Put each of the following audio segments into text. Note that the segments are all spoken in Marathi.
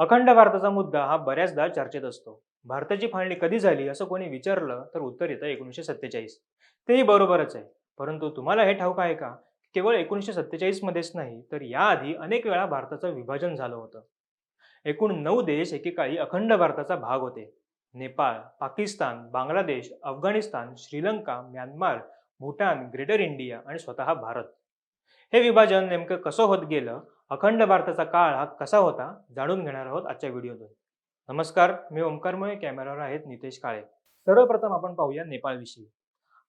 अखंड भारताचा मुद्दा हा बऱ्याचदा चर्चेत असतो. भारताची फाळणी कधी झाली असं कोणी विचारलं तर उत्तर येतं एकोणीसशे सत्तेचाळीस. तेही बरोबरच आहे. परंतु तुम्हाला हे ठाऊक आहे का? केवळ एकोणीसशे सत्तेचाळीस मध्येच नाही तर याआधी अनेक वेळा भारताचं विभाजन झालं होतं. एकूण नऊ देश एकेकाळी अखंड भारताचा भाग होते. Nepal Pakistan Bangladesh Afghanistan Sri Lanka Myanmar Bhutan greater India आणि स्वतः भारत. हे विभाजन नेमकं कसं होत गेलं? अखंड भारताचा काळ हा कसा होता जाणून घेणार आहोत आजच्या व्हिडिओतून. नमस्कार मी ओंकारमय कॅमेरावर आहेत नितेश काळे. सर्वप्रथम आपण पाहूया नेपाळविषयी.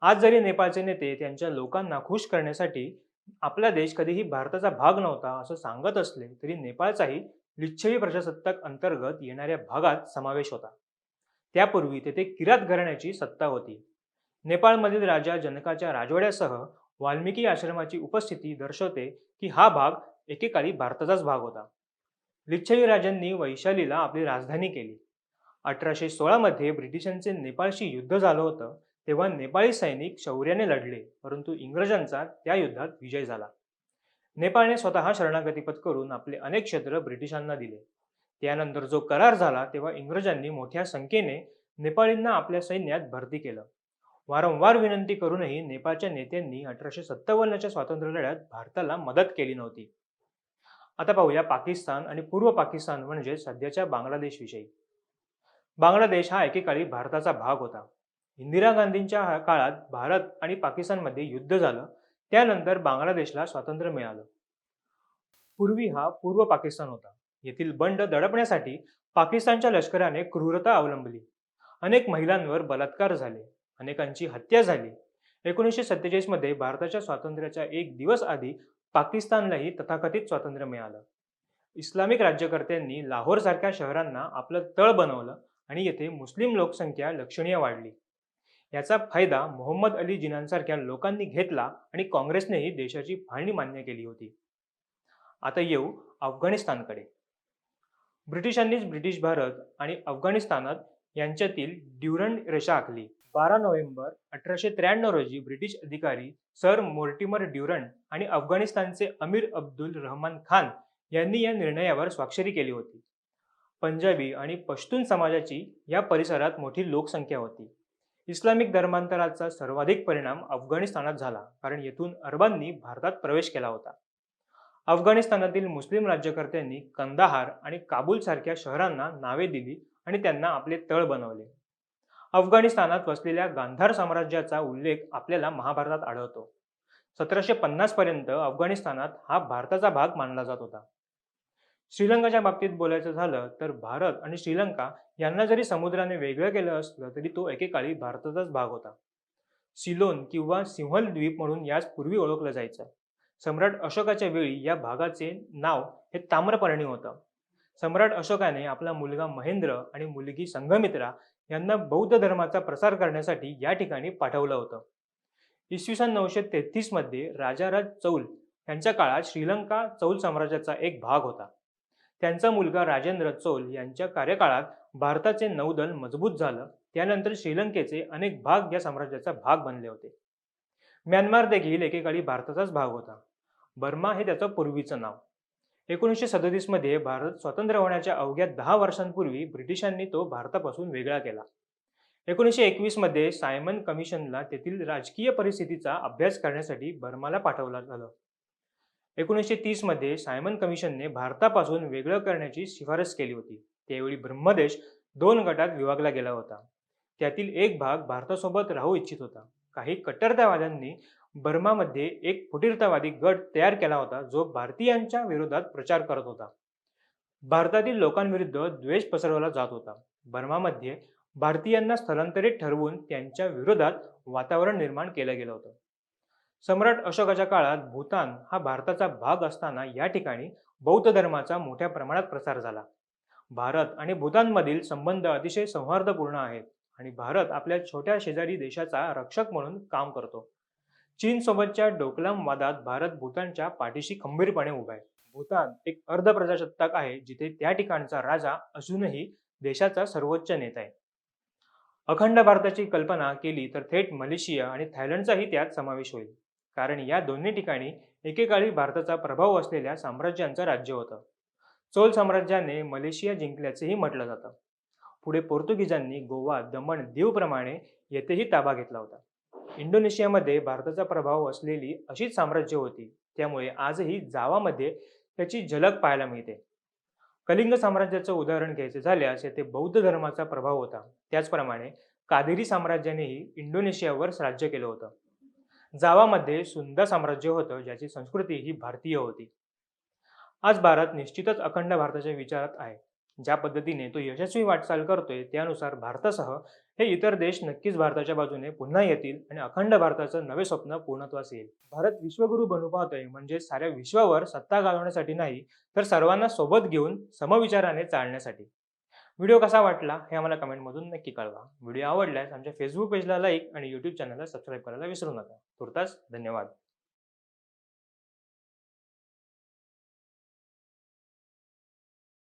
आज जरी नेपाळचे नेते त्यांच्या लोकांना खुश करण्यासाठी आपला देश कधीही भारताचा भाग नव्हता असं सांगत असले तरी नेपाळचाही लिच्छवी प्रजासत्ताक अंतर्गत येणाऱ्या भागात समावेश होता. त्यापूर्वी तेथे किरात घराण्याची सत्ता होती. नेपाळमधील राजा जनकाच्या राजवाड्यासह वाल्मिकी आश्रमाची उपस्थिती दर्शवते की हा भाग एकेकाळी भारताचाच भाग होता. लिच्छवी राजांनी वैशालीला आपली राजधानी केली. अठराशे सोळामध्ये ब्रिटिशांचे नेपाळशी युद्ध झालं होतं तेव्हा नेपाळी सैनिक शौर्याने लढले परंतु इंग्रजांचा त्या युद्धात विजय झाला. नेपाळने स्वतः शरणागतीपत करून आपले अनेक क्षेत्र ब्रिटिशांना दिले. त्यानंतर जो करार झाला तेव्हा इंग्रजांनी मोठ्या संख्येने नेपाळींना आपल्या सैन्यात भरती केलं. वारंवार विनंती करूनही नेपाळच्या नेत्यांनी अठराशे सत्तावन्नच्या स्वातंत्र्य लढ्यात भारताला मदत केली नव्हती. आता पाहूया पाकिस्तान आणि पूर्व पाकिस्तान म्हणजे सध्याच्या बांगलादेशविषयी. बांगलादेश हा एकेकाळी भारताचा भाग होता. इंदिरा गांधींच्या काळात भारत आणि पाकिस्तानमध्ये युद्ध झालं त्यानंतर बांगलादेशला स्वातंत्र्य मिळालं. पूर्वी हा पूर्व पाकिस्तान होता. येथील बंड दडपण्यासाठी पाकिस्तानच्या लष्कराने क्रूरता अवलंबली. अनेक महिलांवर बलात्कार झाले. अनेकांची हत्या झाली. एकोणीसशे सत्तेचाळीसमध्ये भारताच्या स्वातंत्र्याच्या एक दिवस आधी पाकिस्तानलाही तथाकथित स्वातंत्र्य मिळालं. इस्लामिक राज्यकर्त्यांनी लाहोर सारख्या शहरांना आपलं तळ बनवलं आणि येथे मुस्लिम लोकसंख्या लक्षणीय वाढली. याचा फायदा मोहम्मद अली जिनांसारख्या लोकांनी घेतला आणि काँग्रेसनेही देशाची फाळणी मान्य केली होती. आता येऊ अफगाणिस्तानकडे. ब्रिटिशांनीच ब्रिटिश भारत आणि अफगाणिस्तानात यांच्यातील ड्युरंड रेषा आखली. बारा नोव्हेंबर अठराशे त्र्याण्णव रोजी ब्रिटिश अधिकारी सर मोर्टिमर ड्युरंट आणि अफगाणिस्तानचे अमीर अब्दुल रहमान खान यांनी या निर्णयावर स्वाक्षरी केली होती. पंजाबी आणि पश्तून समाजाची या परिसरात मोठी लोकसंख्या होती. इस्लामिक धर्मांतराचा सर्वाधिक परिणाम अफगाणिस्तानात झाला कारण येथून अरबांनी भारतात प्रवेश केला होता. अफगाणिस्तानातील मुस्लिम राज्यकर्त्यांनी कंदाहार आणि काबूल सारख्या शहरांना नावे दिली आणि त्यांना आपले तळ बनवले. अफगाणिस्तानात वसलेल्या गांधार साम्राज्याचा उल्लेख आपल्याला महाभारतात आढळतो. सतराशे पन्नास पर्यंत अफगाणिस्तानात हा भारताचा भाग मानला जात होता. श्रीलंकाच्या बाबतीत बोलायचं झालं तर भारत आणि श्रीलंका यांना जरी समुद्राने वेगळं केलं असलं तरी तो एकेकाळी भारताचाच भाग होता. सिलोन किंवा सिंहल द्वीप म्हणून याच पूर्वी ओळखलं जायचं. सम्राट अशोकाच्या वेळी या भागाचे नाव हे ताम्रपर्णी होतं. सम्राट अशोकाने आपला मुलगा महेंद्र आणि मुलगी संघमित्रा यांना बौद्ध धर्माचा प्रसार करण्यासाठी या ठिकाणी पाठवलं होतं. इसवी सन नऊशे तेहतीसमध्ये राजाराज चौल यांच्या काळात श्रीलंका चौल साम्राज्याचा एक भाग होता. त्यांचा मुलगा राजेंद्र चोल यांच्या कार्यकाळात भारताचे नौदल मजबूत झालं. त्यानंतर श्रीलंकेचे अनेक भाग या साम्राज्याचा भाग बनले होते. म्यानमार देखील एकेकाळी भारताचाच भाग होता. बर्मा हे त्याचं पूर्वीचं नाव. एकोणीसशे सदतीसमध्ये भारत स्वतंत्र होण्याच्या अवघ्या दहा वर्षांपूर्वी ब्रिटिशांनी तो भारतापासून वेगळा केला. एकोणीसशे एकवीसमध्ये सायमन कमिशनला तेथील राजकीय परिस्थितीचा अभ्यास करण्यासाठी बर्माला पाठवलं झालं. एकोणीसशे तीसमध्ये सायमन कमिशनने भारतापासून वेगळं करण्याची शिफारस केली होती. त्यावेळी ब्रह्मदेश दोन गटात विभागला गेला होता. त्यातील एक भाग भारतासोबत राहू इच्छित होता. काही कट्टरतावाद्यांनी बर्मामध्ये एक फुटीरतावादी गट तयार केला होता जो भारतीयांच्या विरोधात प्रचार करत होता. भारतातील लोकांविरुद्ध द्वेष पसरवला जात होता. बर्मामध्ये भारतीयांना स्थलांतरित ठरवून त्यांच्या विरोधात वातावरण निर्माण केलं गेलं होतं. सम्राट अशोकाच्या काळात भूतान हा भारताचा भाग असताना या ठिकाणी बौद्ध धर्माचा मोठ्या प्रमाणात प्रसार झाला. भारत आणि भूतानमधील संबंध अतिशय सौहार्दपूर्ण आहेत. आणि भारत आपल्या छोट्या शेजारी देशाचा रक्षक म्हणून काम करतो. चीन सोबतच्या डोकलाम वादात भारत भूतानच्या पाठीशी खंबीरपणे उभा आहे. भूतान एक अर्ध प्रजासत्ताक आहे जिथे त्या ठिकाणचा राजा अजूनही देशाचा सर्वोच्च नेता आहे. अखंड भारताची कल्पना केली तर थेट मलेशिया आणि थायलंडचाही त्यात समावेश होईल. कारण या दोन्ही ठिकाणी एकेकाळी भारताचा प्रभाव असलेल्या साम्राज्यांचं राज्य होतं. चोल साम्राज्याने मलेशिया जिंकल्याचेही म्हटलं जातं. पुढे पोर्तुगीजांनी गोवा दमण दीवप्रमाणे येथेही ताबा घेतला होता. इंडोनेशियामध्ये भारताचा प्रभाव असलेली अशीच साम्राज्य होती. त्यामुळे आजही जावामध्ये त्याची झलक पाहायला मिळते. कलिंग साम्राज्याचं उदाहरण घ्यायचे झाल्यास येथे बौद्ध धर्माचा प्रभाव होता. त्याचप्रमाणे कादेरी साम्राज्यानेही इंडोनेशियावर राज्य केलं होतं. जावामध्ये सुंदा साम्राज्य होतं ज्याची संस्कृती ही भारतीय होती. आज भारत निश्चितच अखंड भारताच्या विचारात आहे. ज्या पद्धतीने तो यशस्वी वाटचाल करतोय त्यानुसार भारतासह हे इतर देश नक्कीच भारताच्या बाजूने पुन्हा येतील आणि अखंड भारताचं नवे स्वप्न पूर्णत्वास येईल. भारत विश्वगुरू बनू पाहतोय म्हणजे साऱ्या विश्वावर सत्ता घालवण्यासाठी नाही तर सर्वांना सोबत घेऊन समविचाराने चालण्यासाठी. व्हिडिओ कसा वाटला हे आम्हाला कमेंटमधून नक्की कळवा. व्हिडिओ आवडल्यास आमच्या फेसबुक पेजला लाईक आणि यूट्यूब चॅनलला सबस्क्राईब करायला विसरू नका. तुर्तास धन्यवाद.